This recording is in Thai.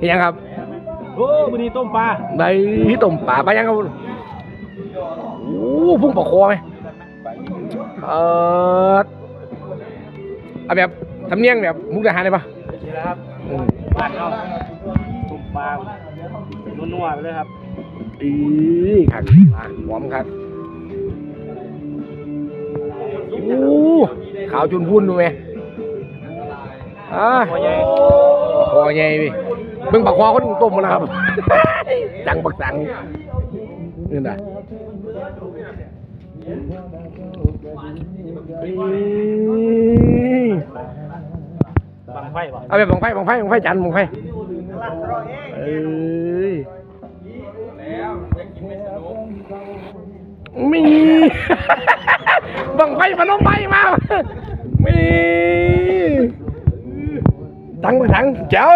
นี่ยังครับ โอ้วันนี้ต้มปลาได้ต้มป่าปลายังครับโอ้พุ่งปลาคอไหมเออเอาแบบทำเนียงแบบมุกดาหารเลยปะนี่นะครับอืมบ้านเราต้มปลานัวๆไปเลยครับอีครับอะหอมครับโอ้ขาวจุนพุ่นดูไหม อ่าพอใหญ่คอใหญ่พี่เบิ่งปากคอคนต้มมาแล้วครับ จังปักจังนี่นะอืมบังไฟป่ะเอาไปบังไฟบังไฟบังไฟจันทร์บังไฟเอ้ยมีบังไฟมันต้องไปมามี ถังบังถังเจ้า